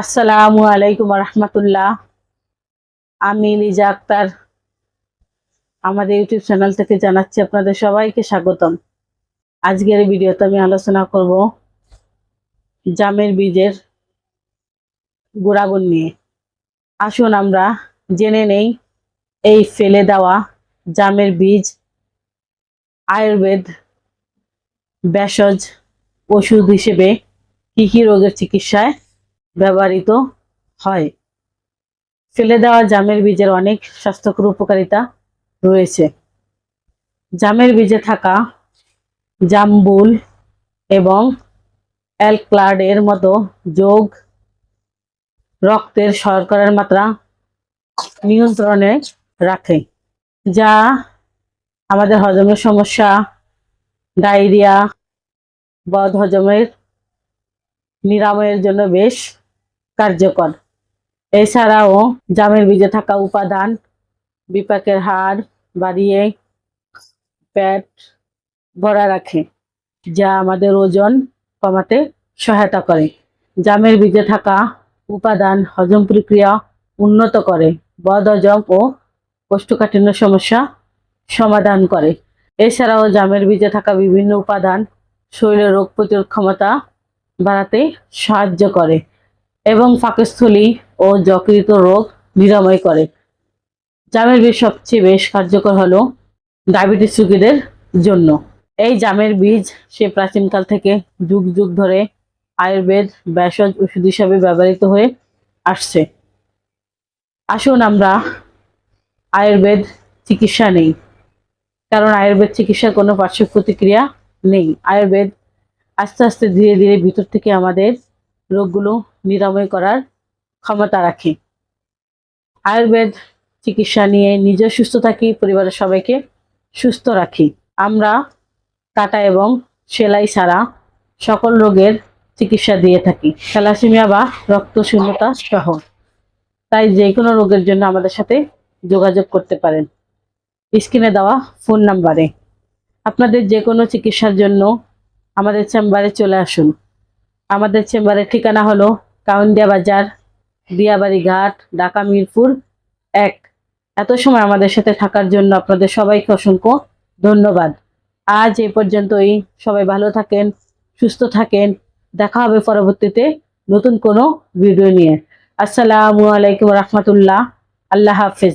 আসসালামু আলাইকুম রহমতুল্লাহ। আমি লিজা আক্তার। আমাদের ইউটিউব চ্যানেল থেকে জানাচ্ছি আপনাদের সবাইকে স্বাগতম। আজকের ভিডিওতে আমি আলোচনা করব জামের বীজের গুণাগুণ নিয়ে। আসুন আমরা জেনে নেই এই ফেলে দেওয়া জামের বীজ, আয়ুর্বেদ, ভেষজ ওষুধ হিসেবে কী কী রোগের চিকিৎসায় ব্যবহৃত হয়। ফেলে দেওয়া জামের বীজের অনেক স্বাস্থ্যকর উপকারিতা রয়েছে। জামের বীজে থাকা জাম্বুল এবং অ্যালক্লাড এর মতো যোগ রক্তের শর্করার মাত্রা নিয়ন্ত্রণে রাখে, যা আমাদের হজমের সমস্যা, ডায়রিয়া বদ হজমের নিরাময়ের জন্য বেশ কার্যকর। এছাড়াও জামের বীজে থাকা উপাদান, বিপাকের হাড় বাড়িয়ে পেট ভরা রাখে, যা আমাদের ওজন কমাতে সহায়তা করে। জামের বীজে থাকা উপাদান হজম প্রক্রিয়া উন্নত করে বদহজম ও কোষ্ঠকাঠিন্য সমস্যা সমাধান করে। এছাড়াও জামের বীজে থাকা বিভিন্ন উপাদান শরীরের রোগ প্রতিরোধ ক্ষমতা বাড়াতে সাহায্য করে। এবং পাকস্থলী ও যকৃত রোগ নিরাময় করে। জামের বীজ সবচেয়ে বেশ কার্যকর হলো ডায়াবেটিস রোগীদের জন্য। এই জামের বীজ সে প্রাচীনকাল থেকে যুগ যুগ ধরে আয়ুর্বেদ, ভেষজ ওষুধ হিসাবে ব্যবহৃত হয়ে আসছে। আসুন আমরা আয়ুর্বেদ চিকিৎসা নেই, কারণ আয়ুর্বেদ চিকিৎসার কোনো পার্শ্ব প্রতিক্রিয়া নেই। আয়ুর্বেদ আস্তে আস্তে ধীরে ধীরে ভিতর থেকে আমাদের রোগগুলো নিরাময় করার ক্ষমতা রাখে। আয়ুর্বেদ চিকিৎসা নিয়ে নিজে সুস্থ থাকি, পরিবারের সবাইকে সুস্থ রাখি। আমরা কাটা এবং সেলাই ছাড়া সকল রোগের চিকিৎসা দিয়ে থাকি। থ্যালাসেমিয়া বা রক্ত শূন্যতা সহ। তাই যে কোনো রোগের জন্য আমাদের সাথে যোগাযোগ করতে পারেন। স্ক্রিনে দেওয়া ফোন নাম্বারে। আপনাদের যে কোনো চিকিৎসার জন্য আমাদের চেম্বারে চলে আসুন। আমাদের চেম্বারের ঠিকানা হলো কাউন্দিয়া বাজার, বিয়াবাড়ি ঘাট, ঢাকা মিরপুর এক। এত সময় আমাদের সাথে থাকার জন্য আপনাদের সবাইকে অসংখ্য ধন্যবাদ। আজ এই পর্যন্তই। সবাই ভালো থাকেন, সুস্থ থাকেন। দেখা হবে পরবর্তীতে নতুন কোনো ভিডিও নিয়ে। আসসালামু আলাইকুম রহমতুল্লাহ। আল্লাহ হাফেজ।